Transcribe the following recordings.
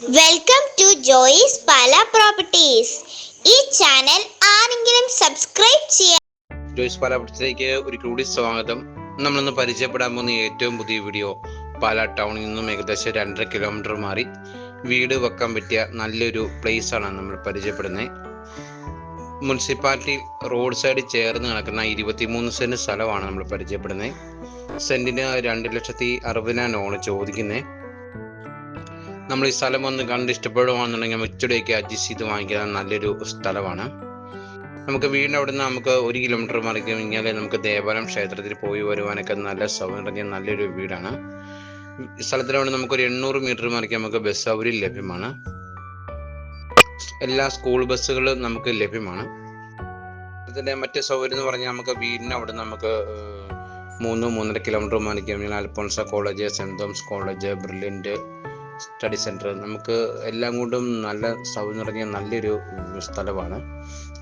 Welcome to Joyce's Pala properties ഈ channel ആരെങ്കിലും subscribe ചെയ്യാൻ ജോയിസ് പാലാപുരത്തിലേക്ക് ഒരു കൂടി സ്വാഗതം. നമ്മളിന്ന് പരിചയപ്പെടാൻ പോകുന്ന ഏറ്റവും പുതിയ വീഡിയോ പാല ടൗണിൽ നിന്നും ഏകദേശം രണ്ടര കിലോമീറ്റർ മാറി. വീട് വെക്കാൻ പറ്റിയ നല്ലൊരു പ്ലേസ് ആണ് നമ്മൾ പരിചയപ്പെടുന്നത് മുനിസിപ്പാലിറ്റി റോഡ് സൈഡ് ചേർന്ന് കിടക്കുന്ന ഇരുപത്തിമൂന്ന് സെന്റ് സ്ഥലമാണ് നമ്മൾ പരിചയപ്പെടുന്നത് സെന്റിന് രണ്ട് ലക്ഷത്തി അറുപതിനാണ് ചോദിക്കുന്നത് നമ്മൾ ഈ സ്ഥലം ഒന്ന് കണ്ട് ഇഷ്ടപ്പെടുകയാണെന്നുണ്ടെങ്കിൽ ഇച്ചിടെയൊക്കെ അഡ്ജസ്റ്റ് ചെയ്ത് വാങ്ങിക്കാൻ നല്ലൊരു സ്ഥലമാണ്. നമുക്ക് വീടിന്റെ അവിടെ നിന്ന് നമുക്ക് ഒരു കിലോമീറ്റർ മാറി കഴിഞ്ഞാൽ നമുക്ക് ദേവാലയം ക്ഷേത്രത്തിൽ പോയി വരുവാനൊക്കെ നല്ല സൗകര്യം നല്ലൊരു വീടാണ്. സ്ഥലത്തിലവിടെ നമുക്ക് ഒരു എണ്ണൂറ് മീറ്റർ മാറിക്ക് നമുക്ക് ബസ് സൗകര്യം ലഭ്യമാണ്. എല്ലാ സ്കൂൾ ബസ്സുകളും നമുക്ക് ലഭ്യമാണ്. അതിന്റെ മറ്റ് സൗകര്യം എന്ന് പറഞ്ഞാൽ നമുക്ക് വീടിന് അവിടെ നമുക്ക് മൂന്ന് മൂന്നര കിലോമീറ്റർ മാറി കഴിഞ്ഞാൽ Alphonsa college saint Thomas college brilliant study centre നമുക്ക് എല്ലാം കൊണ്ടും നല്ല സൗകര്യം നിറഞ്ഞ നല്ലൊരു സ്ഥലമാണ്.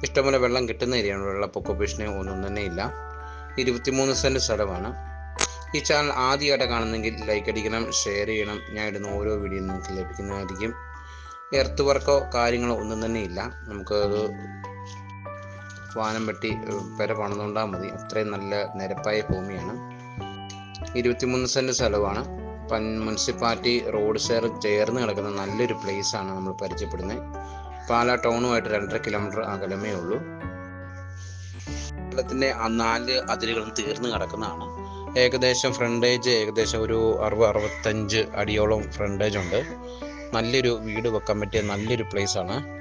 ഇഷ്ടംപോലെ വെള്ളം കിട്ടുന്ന ഏരിയയാണ്. വെള്ളപ്പൊക്ക ഭീഷണി ഒന്നും തന്നെ ഇല്ല. ഇരുപത്തിമൂന്ന് സെന്റ് സ്ഥലമാണ്. ഈ ചാനൽ ആദ്യമായിട്ട് കാണുന്നെങ്കിൽ ലൈക്ക് അടിക്കണം ഷെയർ ചെയ്യണം. ഞാൻ ഇടുന്ന ഓരോ വീഡിയോ നിങ്ങൾക്ക് ലഭിക്കുന്നതായിരിക്കും. എർത്ത് വർക്കോ കാര്യങ്ങളോ ഒന്നും തന്നെ ഇല്ല. നമുക്ക് വാനം വെട്ടി പെര പണിതുകൊണ്ടാൽ മതി. അത്രയും നല്ല നിരപ്പായ ഭൂമിയാണ്. ഇരുപത്തിമൂന്ന് സെന്റ് സ്ഥലമാണ്. മുനിസിപ്പാലിറ്റി റോഡ് ഷെയർ ചേർന്ന് കിടക്കുന്ന നല്ലൊരു പ്ലേസ് ആണ് നമ്മൾ പരിചയപ്പെടുന്നത്. പാലാ ടൗണുമായിട്ട് രണ്ടര കിലോമീറ്റർ അകലമേ ഉള്ളൂ. കേരളത്തിന്റെ നാല് അതിരുകളും തീർന്ന് കിടക്കുന്നതാണ്. ഏകദേശം ഫ്രണ്ടേജ് ഏകദേശം ഒരു അറുപത് അറുപത്തഞ്ച് അടിയോളം ഫ്രണ്ടേജ് ഉണ്ട്. നല്ലൊരു വീട് വെക്കാൻ പറ്റിയ നല്ലൊരു പ്ലേസ് ആണ്.